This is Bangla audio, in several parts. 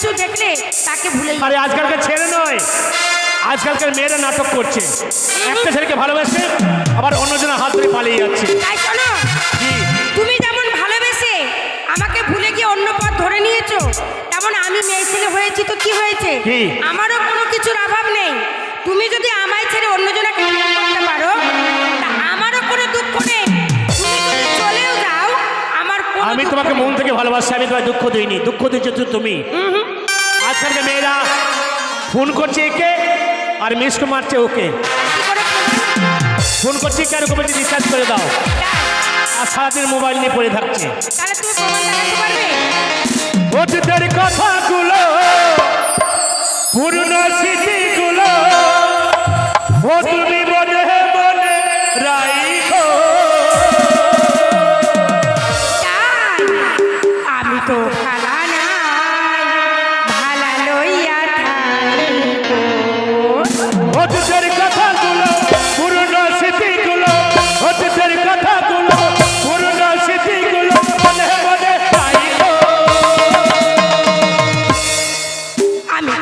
কিছু দেখলে তাকে ভুলে আরে আজকালকার ছেলে নয়। আজকালকার মেয়েরা নাটক করছে। একটা ছেলেকে ভালোবাসে আবার অন্যজন হাত ধরে পালিয়ে যাচ্ছে। তাই তুমি যেমন ভালোবেসে আমাকে ভুলে গিয়ে অন্য পথ ধরে নিয়েছো তেমন আমি মেয়ে ছেলে হয়েছি তো কি হয়েছে? আমারও কোনো কিছুর অভাব নেই। তুমি যদি আমায় ছেড়ে অন্যজনকে করতে পারো আমারও কোনো দুঃখ নেই। আমি তোমাকে মন থেকে ভালোবাসি আমি তোমায় দুঃখ দিইনি। দুঃখ দিয়েছ তুমি। আজকালকে মেয়েরা ফোন করছে একে আর মিস মারছে ওকে। ফোন করছে কেন কমেছি রিচার্জ করে দাও। আর সারাদিন মোবাইল নিয়ে পড়ে থাকছে। অতীতের কথাগুলো পুরনো স্মৃতিগুলো ও তুমি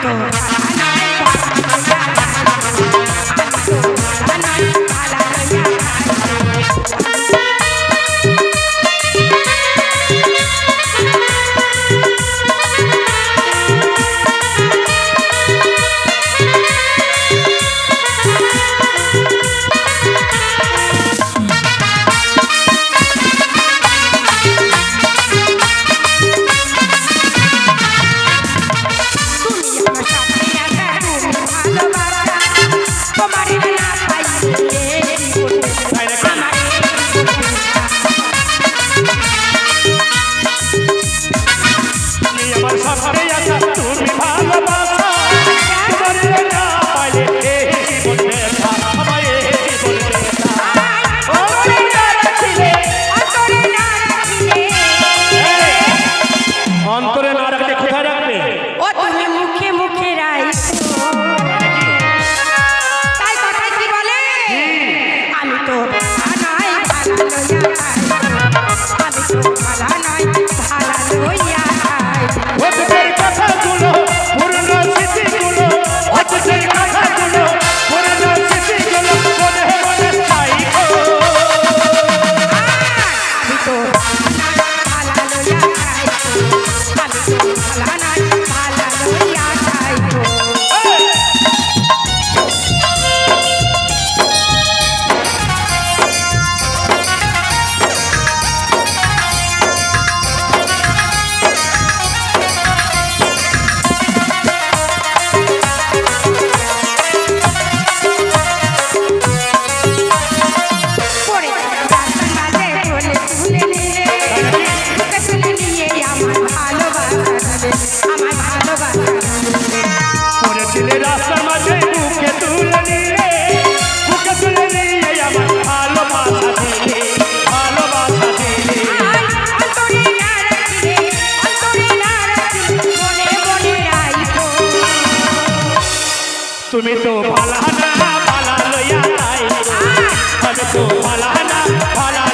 তো María. Yeah. তুমি তো পালানা পালা লইয়া তাই তো পালানা পালা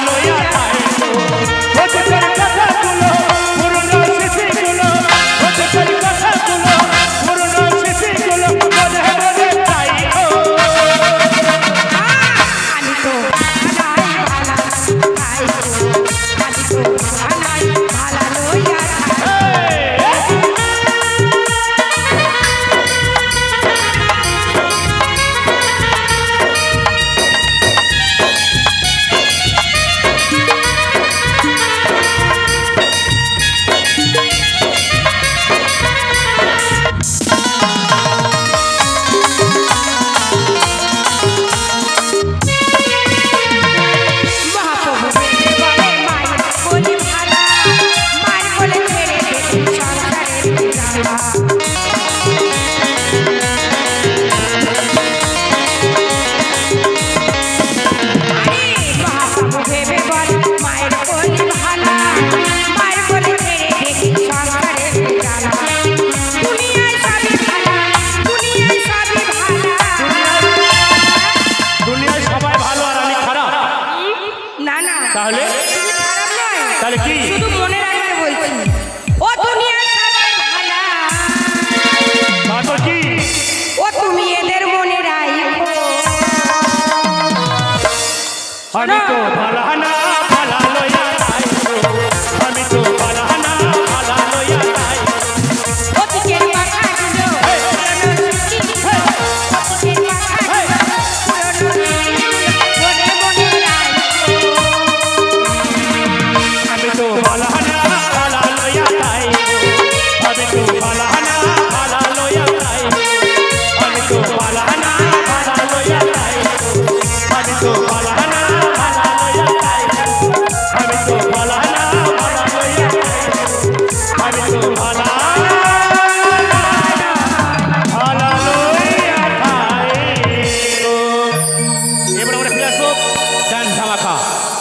ভালো